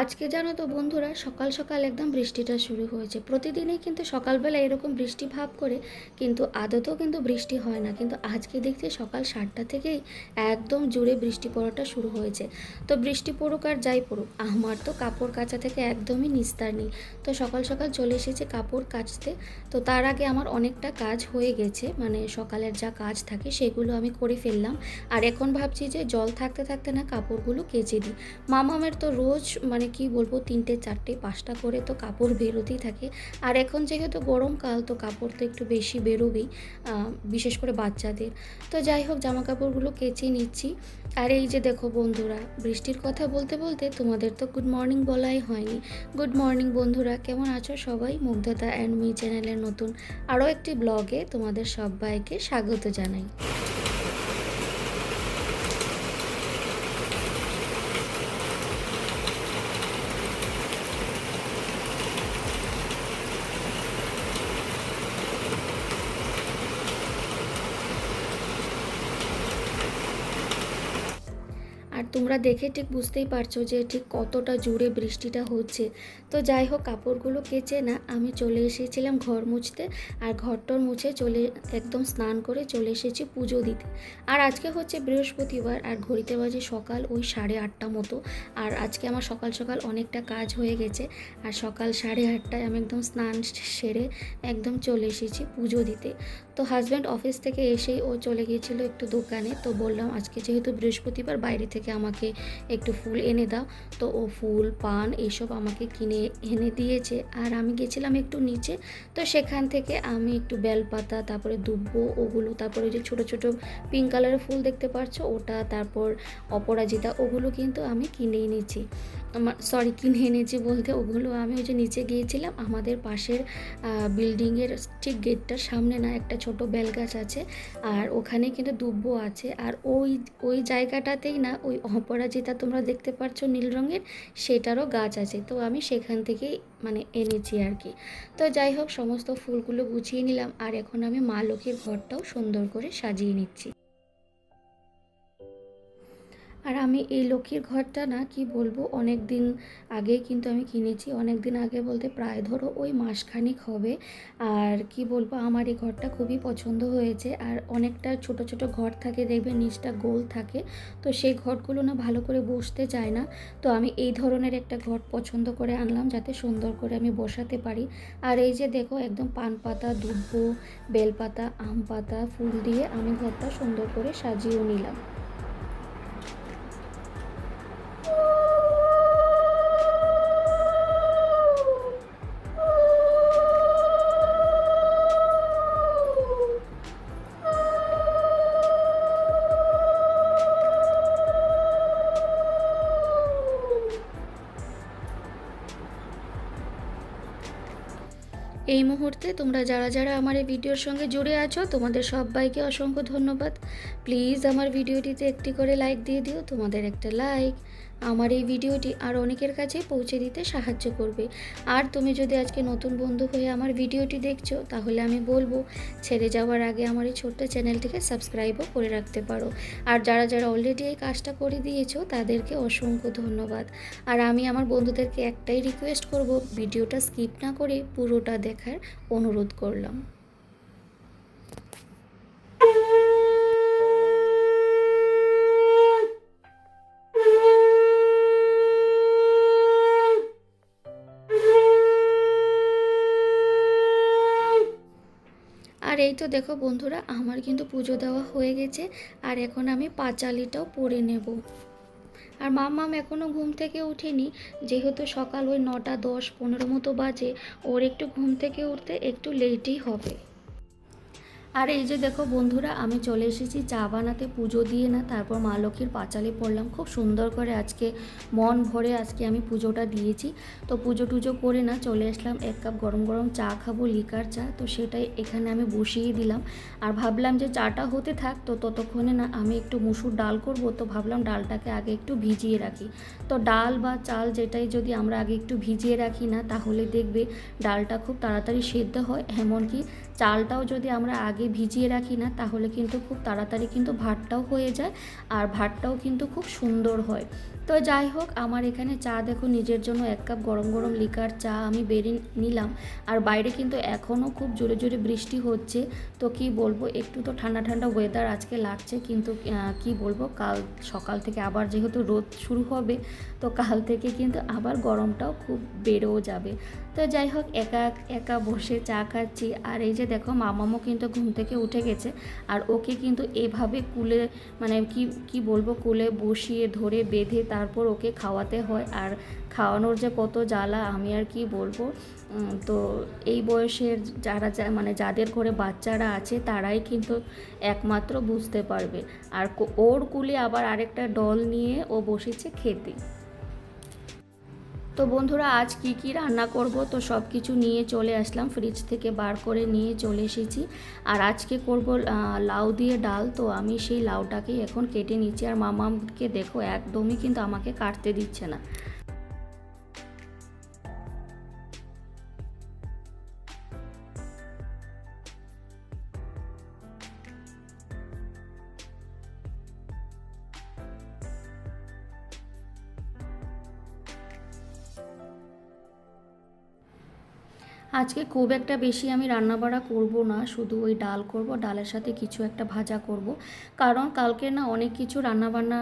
আজকে জানো তো বন্ধুরা, সকাল সকাল একদম বৃষ্টিটা শুরু হয়েছে। প্রতিদিনই কিন্তু সকালবেলা এরকম বৃষ্টি ভাব করে, কিন্তু আদতেও কিন্তু বৃষ্টি হয় না। কিন্তু আজকে দেখছি সকাল সাতটা থেকেই একদম জুড়ে বৃষ্টি পড়াটা শুরু হয়েছে। তো বৃষ্টি পড়ুক আর যাই পড়ুক, আমার তো কাপড় কাচা থেকে একদমই নিস্তার নেই। তো সকাল সকাল চলে এসেছে কাপড় কাচতে। তো তার আগে আমার অনেকটা কাজ হয়ে গেছে মানে সকালের যা কাজ থাকে সেগুলো আমি করে ফেললাম। আর এখন ভাবছি যে জল থাকতে থাকতে না কাপড়গুলো কেচে দিই। মামামের তো রোজ মানে কি বলব, তিনটে, চারটে, পাঁচটা করে তো কাপড় বেরোতেই থাকে। আর এখন যেহেতু গরমকাল তো কাপড় তো একটু বেশি বেরোবেই বিশেষ করে বাচ্চাদের। তো যাই হোক জামা কাপড়গুলো কেচে নিচ্ছি। আর এই যে দেখো বন্ধুরা, বৃষ্টির কথা বলতে বলতে তোমাদের তো গুড মর্নিং বলাই হয়নি। গুড মর্নিং বন্ধুরা, কেমন আছো সবাই? মুগ্ধতা অ্যান্ড মি চ্যানেলের নতুন আরও একটি ব্লগে তোমাদের সবাইকে স্বাগত জানাই আর তোমরা দেখে ঠিক বুঝতেই পারছ যে ঠিক কতটা জোরে বৃষ্টিটা হচ্ছে। তো যাই হোক, কাপড়গুলো কেচে না, আমি চলে এসেছিলাম ঘর মুছতে। আর ঘরটর মুছে চলে, একদম স্নান করে চলে এসেছি পুজো দিতে। আর আজকে হচ্ছে বৃহস্পতিবার, আর ঘড়িতে বাজে সকাল ওই সাড়ে আটটা মতো। আর আজকে আমার সকাল সকাল অনেকটা কাজ হয়ে গেছে। আর সকাল সাড়ে আটটায় আমি একদম স্নান সেরে একদম চলে এসেছি পুজো দিতে। তো হাজব্যান্ড অফিস থেকে এসেই ও চলে গিয়েছিল একটু দোকানে। তো বললাম, আজকে যেহেতু বৃহস্পতিবার, বাইরে থেকে আমাকে একটু ফুল এনে দাও। তো ও ফুল, পান এইসব আমাকে কিনে এনে দিয়েছে। আর আমি গেছিলাম একটু নিচে, তো সেখান থেকে আমি একটু বেলপাতা, তারপরে দুব্বো, ওগুলো, তারপরে যে ছোটো ছোটো পিঙ্ক কালারের ফুল দেখতে পাচ্ছ ওটা, তারপর অপরাজিতা, ওগুলো কিন্তু আমি কিনে এনেছি। আমার সরি কিনে এনেছি বলতে ওগুলো আমি ওই যে নিচে গিয়েছিলাম, আমাদের পাশের বিল্ডিংয়ের ঠিক গেটটার সামনে না একটা ছোট বেল গাছ আছে, আর ওখানে কিন্তু দুব্বো আছে। আর ওই ওই জায়গাটাতেই না, ওই অপরাজিতা তোমরা দেখতে পাচ্ছ নীল রঙের, সেটারও গাছ আছে। তো আমি সেখান থেকেই মানে এনেছি আর কি। তো যাই হোক, সমস্ত ফুলগুলো গুছিয়ে নিলাম। আর এখন আমি মা লক্ষ্মীর ঘরটাও সুন্দর করে সাজিয়ে নিচ্ছি। আর আমি এই লক্ষ্মীর ঘরটা না, কি বলব অনেক দিন আগে কিন্তু আমি কিনেছি। অনেক দিন আগে বলতে প্রায় ধরো ওই মাসখানিক হবে। আর কি বলব, আমার এই ঘরটা খুবই পছন্দ হয়েছে। আর অনেকটা ছোট ছোট ঘর থাকে, দেখবে নিচটা গোল থাকে। তো সেই ঘরগুলো না ভালো করে বসতে চায় না। তো আমি এই ধরনের একটা ঘর পছন্দ করে আনলাম, যাতে সুন্দর করে আমি বসাতে পারি। আর এই যে দেখো, একদম পান পাতা, দুব্বো বেলপাতা আম পাতা, ফুল দিয়ে আমি ঘরটা সুন্দর করে সাজিয়েও নিলাম। এই মুহূর্তে তোমরা যারা যারা আমার এই ভিডিওর সঙ্গে জুড়ে আছো, তোমাদের সবাইকে অসংখ্য ধন্যবাদ। প্লিজ আমার ভিডিওটিতে একটি করে লাইক দিয়ে দিও, তোমাদের একটা লাইক আমার এই ভিডিওটি আর অনেকের কাছে পৌঁছে দিতে সাহায্য করবে। আর তুমি যদি আজকে নতুন বন্ধু হয়ে আমার ভিডিওটি দেখছ, তাহলে আমি বলব, ছেড়ে যাওয়ার আগে আমার এই ছোট্ট চ্যানেলটিকে সাবস্ক্রাইবও করে রাখতে পারো। আর যারা যারা অলরেডি এই কাজটা করে দিয়েছ, তাদেরকে অসংখ্য ধন্যবাদ। আর আমি আমার বন্ধুদেরকে একটাই রিকোয়েস্ট করব, ভিডিওটা স্কিপ না করে পুরোটা দেখার অনুরোধ করলাম আর এই তো দেখো বন্ধুরা, আমার কিন্তু পুজো দেওয়া হয়ে গেছে, আর এখন আমি পাঁচালিটাও পরে নেব। আর মাম মাম্মাম এখনও ঘুম থেকে উঠেনি যেহেতু সকাল ওই নটা দশ পনেরো মতো বাজে, ওর একটু ঘুম থেকে উঠতে একটু লেটই হবে। আর এই যে দেখো বন্ধুরা, আমি চলে এসেছি চা বানাতে, পুজো দিয়ে না, তারপর মা লক্ষ্মীর পাঁচালি পড়লাম। খুব সুন্দর করে আজকে মন ভরে আজকে আমি পুজোটা দিয়েছি। তো পুজো টুজো করে না, চলে আসলাম, এক কাপ গরম গরম চা খাব, লিকার চা। তো সেটাই এখানে আমি বসিয়ে দিলাম। আর ভাবলাম যে চাটা হতে থাক, তো ততক্ষণে না, আমি একটু মুসুর ডাল করব। তো ভাবলাম ডালটাকে আগে একটু ভিজিয়ে রাখি। তো ডাল বা চাল যেটাই যদি আমরা আগে একটু ভিজিয়ে রাখি না, তাহলে দেখবে ডালটা খুব তাড়াতাড়ি সেদ্ধ হয়। এমনকি চালটাও যদি আমরা আগে ভিজিয়ে রাখি না, তাহলে কিন্তু খুব তাড়াতাড়ি কিন্তু ভাতটাও হয়ে যায় আর ভাতটাও কিন্তু খুব সুন্দর হয়। তো যাই হোক, আমার এখানে চা দেখো, নিজের জন্য এক কাপ গরম গরম লিকার চা আমি বেরিয়ে নিলাম। আর বাইরে কিন্তু এখনও খুব জোরে জোরে বৃষ্টি হচ্ছে। তো কি বলব, একটু তো ঠান্ডা ঠান্ডা ওয়েদার আজকে লাগছে, কিন্তু কি বলব, কাল, সকাল থেকে আবার যেহেতু রোদ শুরু হবে, তো কাল থেকে কিন্তু আবার গরমটাও খুব বেড়েও যাবে। তো যাই হোক, একা একা বসে চা খাচ্ছি। আর এই যে দেখো, মামামও কিন্তু ঘুম থেকে উঠে গেছে। আর ওকে কিন্তু এভাবে কুলে মানে কি কি বলব, কুলে বসিয়ে ধরে বেঁধে তারপর ওকে খাওয়াতে হয়। আর খাওয়ানোর যে কত জ্বালা, আমি আর কি বলব? তো এই বয়সের যারা মানে যাদের ঘরে বাচ্চারা আছে, তারাই কিন্তু একমাত্র বুঝতে পারবে। আর ওর কুলে আবার আরেকটা ডল নিয়ে ও বসেছে খেতে। তো বন্ধুরা, আজ কি কি রান্না করব? তো সব কিছু নিয়ে চলে আসলাম। ফ্রিজ থেকে বার করে নিয়ে চলে এসেছি। আর আজকে করব লাউ দিয়ে ডাল। তো আমি সেই লাউটাকেই এখন কেটে নিচ্ছি। আর মামাকে দেখো, একদমই কিন্তু আমাকে কাটতে দিচ্ছে না। আজকে খুব একটা বেশি আমি রান্নাবাড়া করব না, শুধু ওই ডাল করব, ডালের সাথে কিছু একটা ভাজা করব। কারণ কালকে না অনেক কিছু রান্নাবান্না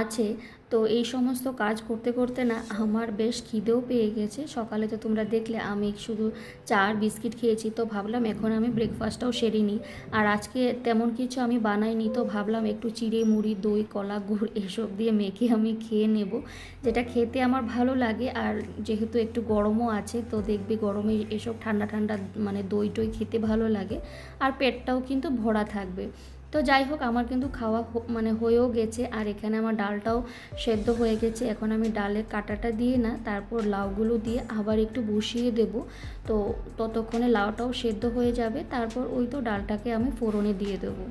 আছে তো এই সমস্ত কাজ করতে করতে না আমার বেশ খিদেও পেয়ে গেছে। সকালে তো তোমরা দেখলে আমি শুধু চা আর বিস্কিট খেয়েছি, তো ভাবলাম এখন আমি ব্রেকফাস্টটাও সেরে নিই। আর আজকে তেমন কিছু আমি বানাইনি, তো ভাবলাম একটু চিড়ে মুড়ি, দই, কলা গুড় এসব দিয়ে মেখে আমি খেয়ে নেব, যেটা খেতে আমার ভালো লাগে। আর যেহেতু একটু গরমও আছে, তো দেখবি গরমে এসব ঠান্ডা ঠান্ডা মানে দই টই খেতে ভালো লাগে। আর পেটটাও কিন্তু ভরা থাকবে। তো যাই হোক, আমার কিন্তু খাওয়া মানে হয়েও গেছে। আর এখানে আমার ডালটাও সেদ্ধ হয়ে গেছে। এখন আমি ডালের কাটাটা দিয়ে না, তারপর লাউগুলো দিয়ে আবার একটু বসিয়ে দেব। তো ততক্ষণে লাউটাও সেদ্ধ হয়ে যাবে। তারপর ওই তো ডালটাকে আমি ফোড়নে দিয়ে দেবো।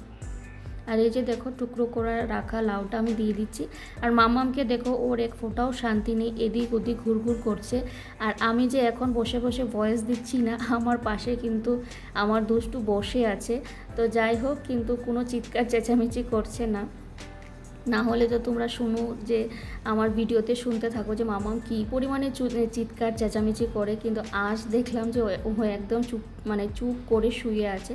আর এই যে দেখো টুকরো করে রাখা লাউটা আমি দিয়ে দিচ্ছি। আর মামামকে দেখো ওর এক ফোটাও শান্তি নেই, এদিক ওদিক ঘুরঘুর করছে। আর আমি যে এখন বসে বসে ভয়েস দিচ্ছি না, আমার পাশে কিন্তু আমার দুষ্টু বসে আছে। তো যাই হোক, কিন্তু কোনো চিৎকার চেঁচামেচি করছে না। না হলে তো তোমরা শুনো যে আমার ভিডিওতে শুনতে থাকো যে মামাম কী পরিমাণে চিৎকার, চেঁচামেচি করে। কিন্তু আজ দেখলাম যে ও একদম চুপ মানে চুপ করে শুয়ে আছে।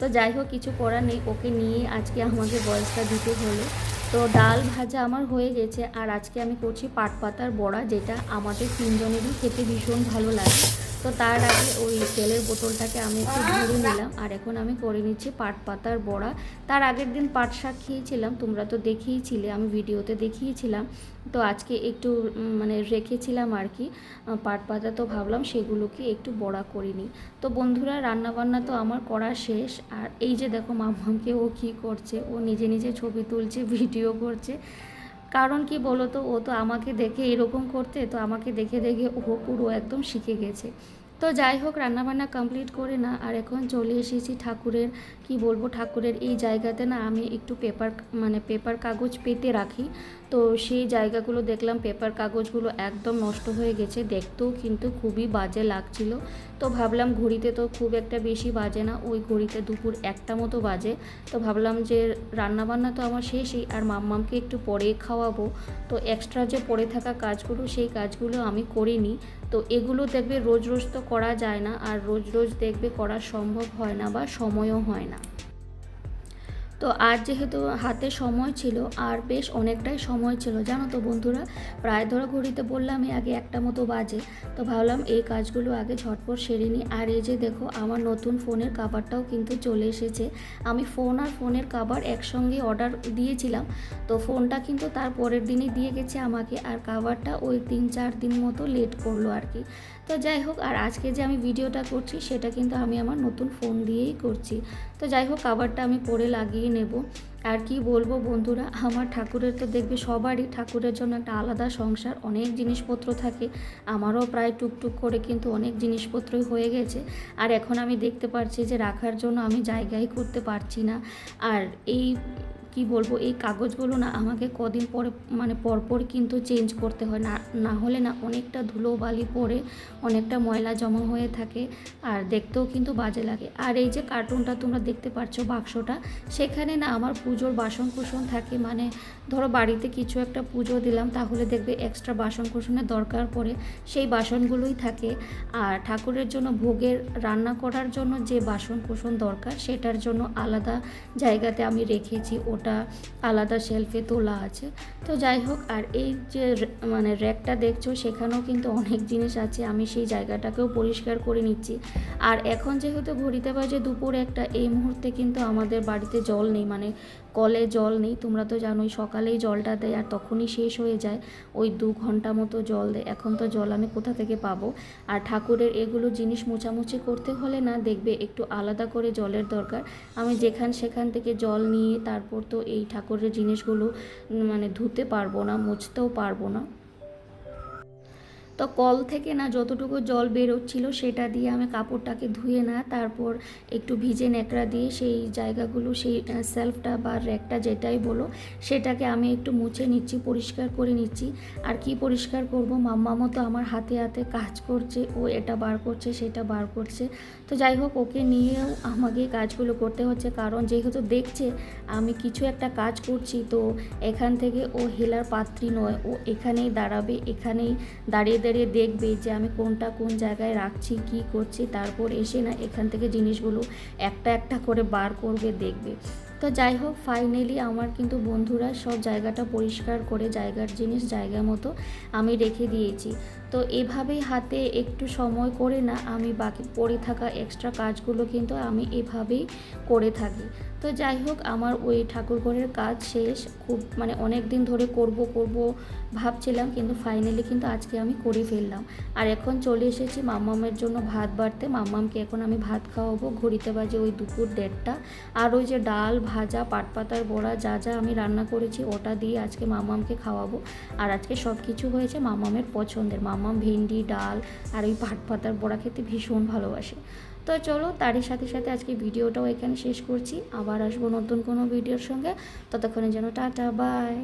তো যাই হোক, কিছু করার নেই। ওকে নিয়ে আজকে আমাকে বয়সটা দিতে হলো। তো ডাল ভাজা আমার হয়ে গেছে। আর আজকে আমি করছি পাট পাতার বড়া, যেটা আমাদের তিনজনেরই খেতে ভীষণ ভালো লাগে। তো তার আগে ওই তেলের বোতলটাকে আমি একটু ধরে নিলাম। আর এখন আমি করে নিচ্ছি পাট পাতার বড়া। তার আগের দিন পাট শাক খেয়েছিলাম, তোমরা তো দেখিয়েছিলে, আমি ভিডিওতে দেখিয়েছিলাম। তো আজকে একটু মানে রেখেছিলাম আর কি পাট পাতা তো ভাবলাম সেগুলোকে একটু বড়া করে নিই। তো বন্ধুরা, রান্নাবান্না তো আমার করা শেষ। আর এই যে দেখো মামাকে ও কী করছে, ও নিজে নিজে ছবি তুলছে, ভিডিও করছে। কারণ কি বলো তো ও তো আমাকে দেখে এরকম করতে, তো আমাকে দেখে দেখে ও পুরো একদম শিখে গেছে। তো যাই হোক, রান্নাবান্না কমপ্লিট করে না, আর এখন চলে এসেছি ঠাকুরের, কি বলব ঠাকুরের এই জায়গাতে না আমি একটু পেপার মানে পেপার কাগজ পেতে রাখি। তো সেই জায়গাগুলো দেখলাম পেপার কাগজগুলো একদম নষ্ট হয়ে গেছে, দেখতেও কিন্তু খুবই বাজে লাগছিল। তো ভাবলাম ঘড়িতে তো খুব একটা বেশি বাজে না, ওই ঘড়িতে দুপুর একটা মতো বাজে। তো ভাবলাম যে রান্নাবান্না তো আমার শেষই, আর মাম্মামকে একটু পরে খাওয়াবো। তো এক্সট্রা যে পড়ে থাকা কাজগুলো, সেই কাজগুলো আমি করে নিই। তো এগুলো দেখবে রোজ রোজ তো করা যায় না, আর রোজ রোজ দেখবে করা সম্ভব হয় না বা সময়ও হয় না। তো আর যেহেতু হাতে সময় ছিল, আর বেশ অনেকটাই সময় ছিল, জানো তো বন্ধুরা? প্রায় ধরো ঘড়িতে বললামই আগে একটা মতো বাজে, তো ভাবলাম এই কাজগুলো আগে ঝটপট সেরে নিই। আর এই যে দেখো, আমার নতুন ফোনের কাভারটাও কিন্তু চলে এসেছে। আমি ফোন আর ফোনের কাভার একসঙ্গে অর্ডার দিয়েছিলাম, তো ফোনটা কিন্তু তার পরের দিনই দিয়ে গেছে আমাকে, আর কাভারটা ওই তিন চার দিন মতো লেট করল আর কি। তো যাই হোক, আর আজকে যে আমি ভিডিওটা করছি, সেটা কিন্তু আমি আমার নতুন ফোন দিয়েই করছি। তো যাই হোক কাভারটা আমি পরে লাগিয়ে নেব। আর কি বলব বন্ধুরা, আমার ঠাকুরের তো দেখবে সবারই ঠাকুরের জন্য একটা আলাদা সংসার, অনেক জিনিসপত্র থাকে। আমারও প্রায় টুকটুক করে কিন্তু অনেক জিনিসপত্রই হয়ে গেছে। আর এখন আমি দেখতে পাচ্ছি যে রাখার জন্য আমি জায়গাই করতে পারছি না। আর এই কি বলব? এই কাগজগুলো না আমাকে কদিন পরে মানে পরপর কিন্তু চেঞ্জ করতে হয়। না না হলে না অনেকটা ধুলো বালি পড়ে অনেকটা ময়লা জমা হয়ে থাকে আর দেখতেও কিন্তু বাজে লাগে। আর এই যে কার্টুনটা তোমরা দেখতে পাচ্ছ বাক্সটা, সেখানে না আমার পুজোর বাসন কুসন থাকে। মানে ধরো বাড়িতে কিছু একটা পুজো দিলাম, তাহলে দেখবে এক্সট্রা বাসন কুসনের দরকার পড়ে। সেই বাসনগুলোই থাকে। আর ঠাকুরের জন্য ভোগের রান্না করার জন্য যে বাসন কুসন দরকার, সেটার জন্য আলাদা জায়গাতে আমি রেখেছি। ওটা আলাদা শেলফে তোলা আছে। তো যাই হোক, আর এই যে মানে র্যাকটা দেখছ, সেখানেও কিন্তু অনেক জিনিস আছে, আমি সেই জায়গাটাকেও পরিষ্কার করে নিচ্ছি। আর এখন যেহেতু ঘড়িতে বাজে দুপুর একটা, এই মুহূর্তে কিন্তু আমাদের বাড়িতে জল নেই মানে কলে জল নেই, তোমরা তো জানোই সকালেই জলটা দেয় আর তখনই শেষ হয়ে যায়। ওই দু ঘণ্টা মতো জল দেয়। এখন তো জল আমি কোথা থেকে পাবো? আর ঠাকুরের এগুলো জিনিস মোছামুছি করতে হলে না, দেখবে একটু আলাদা করে জলের দরকার। আমি যেখান সেখান থেকে জল নিয়ে তারপর তো এই ঠাকুরের জিনিসগুলো মানে ধুতে পারব না, মুছতেও পারব না। তো কল থেকে না যতটুকু জল বেরোচ্ছিল সেটা দিয়ে আমি কাপড়টাকে ধুয়ে না তারপর একটু ভিজে ন্যাকড়া দিয়ে সেই জায়গাগুলো সেই সেলফটা বা র্যাকটা যেটাই বলো, সেটাকে আমি একটু মুছে নিচ্ছি, পরিষ্কার করে নিচ্ছি। আর কি পরিষ্কার করব? মাম্মা মতো আমার হাতে হাতে কাজ করছে, ও এটা বার করছে, সেটা বার করছে। তো যাই হোক, ওকে নিয়েও আমাকে কাজগুলো করতে হচ্ছে। কারণ যেহেতু দেখছে আমি কিছু একটা কাজ করছি, তো এখান থেকে ও হেলার পাত্রী নয়, ও এখানেই দাঁড়াবে, এখানেই দাঁড়িয়ে দাঁড়িয়ে দেখবে যে আমি কোনটা কোন জায়গায় রাখছি, কি করছি, তারপর এসে না এখান থেকে জিনিসগুলো একটা একটা করে বার করবে, দেখবে। তো যাই হোক ফাইনালি আমার কিন্তু বন্ধুরা সব জায়গাটা পরিষ্কার করে, জায়গার জিনিস জায়গা মতো আমি রেখে দিয়েছি। তো এভাবেই হাতে একটু সময় করে না আমি বাকি পড়ে থাকা এক্সট্রা কাজগুলো কিন্তু আমি এভাবেই করে থাকি। তো যাই হোক, আমার ওই ঠাকুরঘরের কাজ শেষ। খুব মানে অনেক দিন ধরে করব করব ভাবছিলাম কিন্তু ফাইনালি কিন্তু আজকে আমি করে ফেললাম। আর এখন চলে এসেছি মাম্মামের জন্য ভাত বাড়তে। মাম্মামকে এখন আমি ভাত খাওয়াবো। ঘড়িতে বাজে ওই দুপুর দেড়টা। আর ওই যে ডাল ভাজা, পাট পাতার বড়া যা যা আমি রান্না করেছি ওটা দিয়ে আজকে মাম্মামকে খাওয়াবো। আর আজকে সব কিছু হয়েছে মাম্মামের পছন্দের। মাম্মাম ভেন্ডি, ডাল আর ওই পাট পাতার বড়া খেতে ভীষণ ভালোবাসে। তো চলো তারই সাথে সাথে আজকে ভিডিওটাও এখানে শেষ করছি। আবার আসব নতুন কোনো ভিডিওর সঙ্গে। ততক্ষণের জন্য টাটা, বাই।